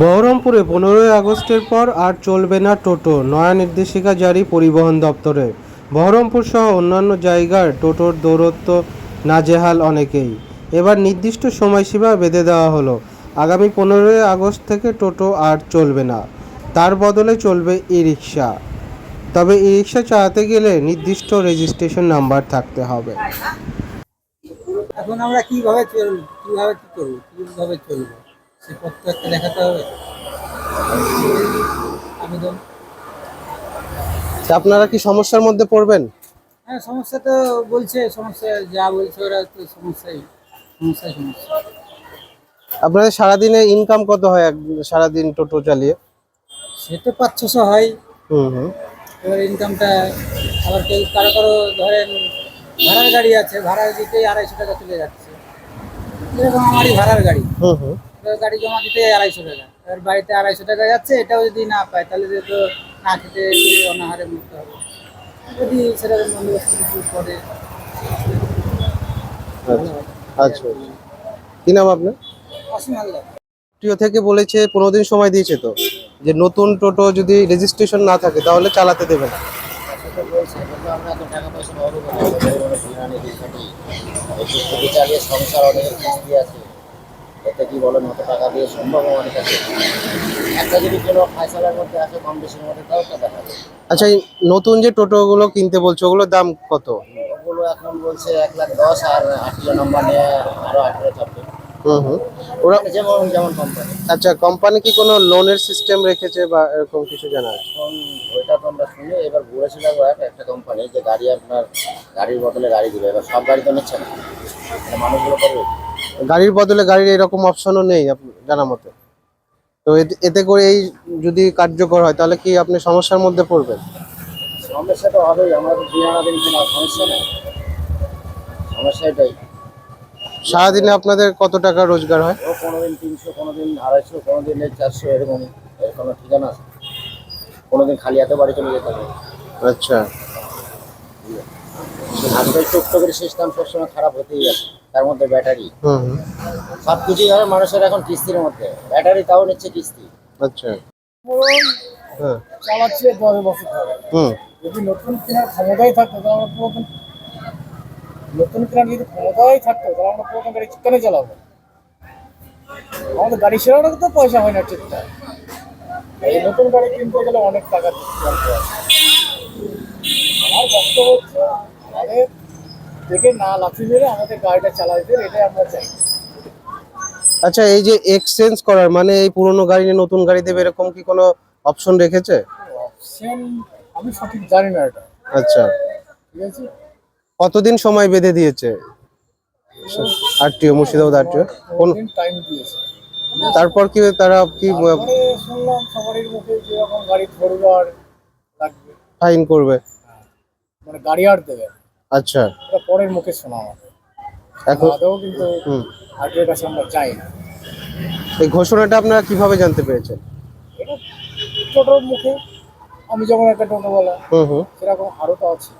বহরমপুরে পনেরোই আগস্টের পর আর চলবে না টোটো। নয়া নির্দেশিকা জারি পরিবহন দপ্তরে। বহরমপুর সহ অন্যান্য জায়গার টোটোর দৌরত্ব নাজেহাল অনেকেই। এবার নির্দিষ্ট সময়সীমা বেঁধে দেওয়া হলো। আগামী পনেরোই আগস্ট থেকে টোটো আর চলবে না। তার বদলে চলবে ই রিক্সা তবে ই রিক্সা চালাতে গেলে নির্দিষ্ট রেজিস্ট্রেশন নাম্বার থাকতে হবে। এখন আমরা কীভাবে চলব? কীভাবে কি করব? কীভাবে সে পত্র একটা দেখাতে হবে। আবেদন আপনারা কি সমস্যার মধ্যে পড়বেন? হ্যাঁ সমস্যা তো বলছে সমস্যা যা বলছে ওরা তো সমস্যাই সমস্যাই সমস্যা। আপনাদের সারাদিনে ইনকাম কত হয় সারাদিন টোটো চালিয়ে? সে তো পাঁচ ছশো হয়। হুম হুম। এবার ইনকামটা আবার কেউ কারও কারও ধরেন ভাড়ার গাড়ি আছে ভাড়া দিতেই আড়াইশো টাকা চলে যাচ্ছে। এরকম আমারই ভাড়ার গাড়ি। হুম হুম। গাড়ি জমা দিতে আড়াইশো টাকা। এবার বাড়িতে আড়াইশো টাকা যাচ্ছে এটাও যদি না পায় তাহলে যে তো না খেতে অনাহারে মরতে হবে। যদি সেরকম বন্দোবস্ত কিছু করে। ভালো আচ্ছা আচ্ছা। কি নাম আপনার? অসীম হালদার। টিও থেকে বলেছে পনেরো দিন সময় দিয়েছে তো যে নতুন টোটো যদি রেজিস্ট্রেশন না থাকে তাহলে চালাতে দেবে না। সংসার অনেকের কিস্তি আছে। এতে কি বলেন অত টাকা দিয়ে সম্ভব আমাদের কাছে? একটা যদি কোনো ফাইসালার মধ্যে আসে কম বেশির মধ্যে তাও তো দেখা যায়। আচ্ছা এই নতুন যে টোটোগুলো কিনতে বলছো ওগুলোর দাম কত? ওগুলো এখন বলছে এক লাখ দশ আর আটটা নম্বর নিয়ে আরও আঠেরো চাপবে হুম হুম। ওরা যেমন যেমন কোম্পানি আচ্ছা কোম্পানি কি কোনো লোনের সিস্টেম রেখেছে বা এরকম কিছু জানা আছে? এখন ওইটা তো আমরা শুনি এবার একটা কোম্পানি যে গাড়ি আপনার গাড়ির বদলে গাড়ি দিবে এবার সব গাড়ি তো নিচ্ছে না। মানুষগুলো করবে? গাড়ির বদলে গাড়ির এরকম অপশনও নেই জানা মতে। তো এতে- করে এই যদি কার্যকর হয় তাহলে কি আপনি সমস্যার মধ্যে পড়বেন? সমস্যা তো হবেই আমরা দিন আনা সমস্যা নেই। সমস্যা এটাই। সারাদিনে আপনাদের কত টাকা রোজগার হয়? ও কোনো দিন তিনশো কোনো দিন আড়াইশো কোনো দিন এই চারশো এরকম এর কোনো ঠিকানা আছে? কোনো দিন খালি হাতে বাড়ি চলে যেতে হবে। আচ্ছা। টুকটকের সিস্টেম সবসময় খারাপ হতেই আছে তার মধ্যে ব্যাটারি। সব ধরো মানুষের এখন কিস্তির মধ্যে। ব্যাটারি তাও নিচ্ছে কিস্তি। আচ্ছা। হ্যাঁ। চালাচ্ছি দশ বছর ধরে। যদি নতুন কেনার ক্ষমতাই থাকতো তাহলে আমরা পুরাতন নতুন কেনার যদি ক্ষমতাই থাকতো তাহলে আমরা পুরাতন গাড়ি কেন চালাবো? আমাদের গাড়ি সেরাও তো পয়সা হয় না ঠিকঠাক। এই নতুন গাড়ি কিনতে গেলে অনেক টাকা হয় আমার বক্তব্য হচ্ছে আমাদের দেখে না লাফি মেরে আমাদের গাড়িটা এটাই আমরা চাই। আচ্ছা এই যে এক্সচেঞ্জ করার মানে এই পুরনো গাড়ি নিয়ে নতুন গাড়ি দেবে এরকম কি কোনো অপশন রেখেছে? অপশন আমি সঠিক জানি না এটা। আচ্ছা। ঠিক আছে? কতদিন সময় বেঁধে দিয়েছে? RTO Murshidabad RTO? কোন টাইম দিয়েছে? তারপর কি তারা কি শুনলাম সবারই মুখে যেরকম গাড়ি ধরবার লাগবে। ফাইন করবে। মানে গাড়ি আর দেবে আচ্ছা। এটা পরের মুখে শোনা আমাদের এখন আদৌ কিন্তু আগের কাছে আমরা চাই না। এই ঘোষণাটা আপনারা কীভাবে জানতে পেরেছেন? এটা টোটোর মুখে। আমি যখন একটা টোটোওয়ালা হুম হুম। সেরকম আরও তো আছে।